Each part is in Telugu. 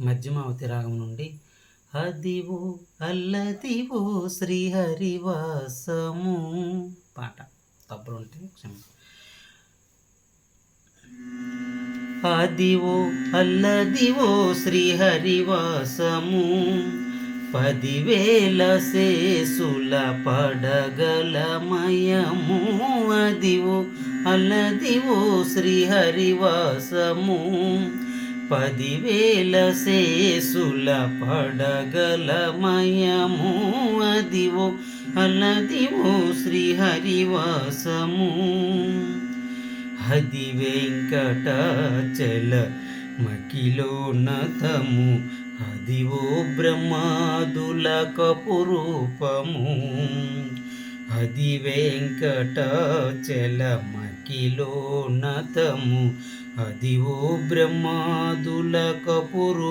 మధ్యమావతి రాగం నుండి అదివో అల్లదివో శ్రీహరివాసము పాట. తప్పులుంటే క్షమ అదివో అల్లదివో శ్రీహరివాసము పదివేల శేసుల పడగలమయము అదివో అల్లదివో శ్రీహరివాసము పదివేల శేసుల పడగలమయము అదివో అలదివో శ్రీహరివాసము. హది వెంకటాచల మకిలోన్నతము అదివో బ్రహ్మాదుల కపురూపము. అది వెంకటాచల అది అదివో బ్రహ్మాదుల అది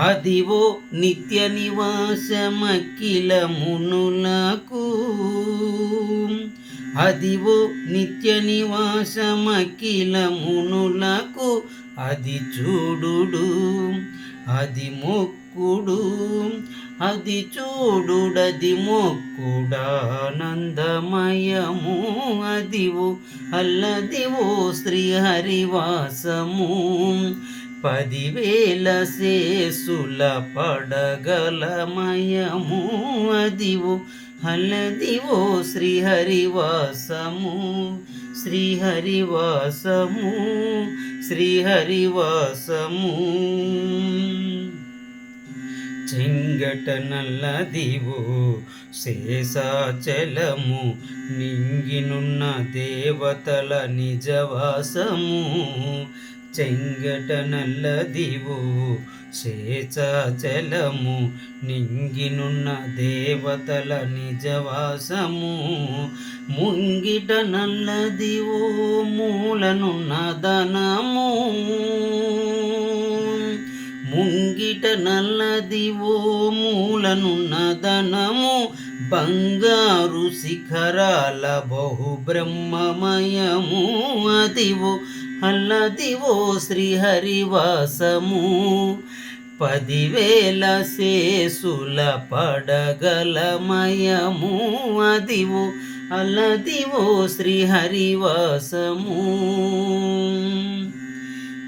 అదివో నిత్య నివాసమకిల మునులకు ఓ నిత్య నివాసమకిలమునులకు అది చూడు అది మొక్కుడు అది చూడుడది మొక్కుడానందమయము. అదివు అల్లదివో శ్రీహరివాసము. పదివేల శేసుల పడగలమయము. అదివు అల్లదివో శ్రీహరివాసము. శ్రీహరివాసము శ్రీహరివాసము. చెంగట నల్లదివో శేషాచలము నింగినున్న దేవతల నిజవాసము చెంగట నల్లదివో శేషాచలము నింగినున్న దేవతల నిజవాసము ముంగిట నల్లదివో మూలనున్న ధనము ముంగిట నల్లదివో మూలనున్న ధనము బంగారు శిఖరాల బహుబ్రహ్మమయము. అదివో అల్లదివో శ్రీహరివాసము. పదివేల శేసుల పడగలమయము. అదివో అల్లదివో శ్రీహరివాసము.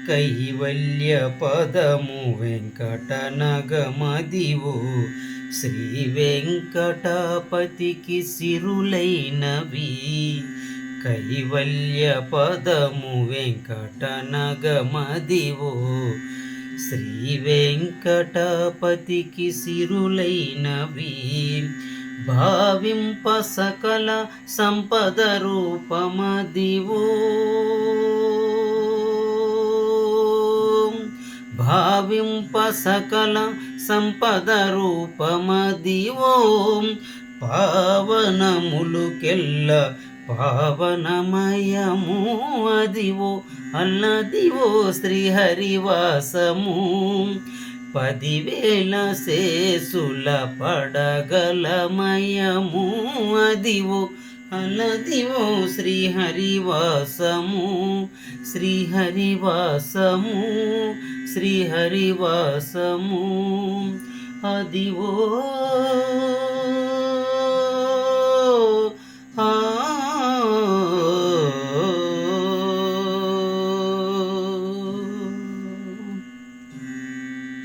కైవల్య పదము వెంకటనగమదివో. శ్రీ వెంకటపతికి సిరులైనవి. కైవల్య పదము వెంకటనగమదివో. శ్రీ వెంకటపతికి సిరులైనవి. భావింప సకల సంపద రూపమదివో. భావింప సకల సంపద రూపమది ఓం పావనములుకెల్ల పావనమయము అదివో అల్లదివో శ్రీహరివాసము. పదివేల శేసుల పడగలమయము అదివో అనదివో శ్రీహరివాసము శ్రీహరివాసము శ్రీహరివాసము. అదివో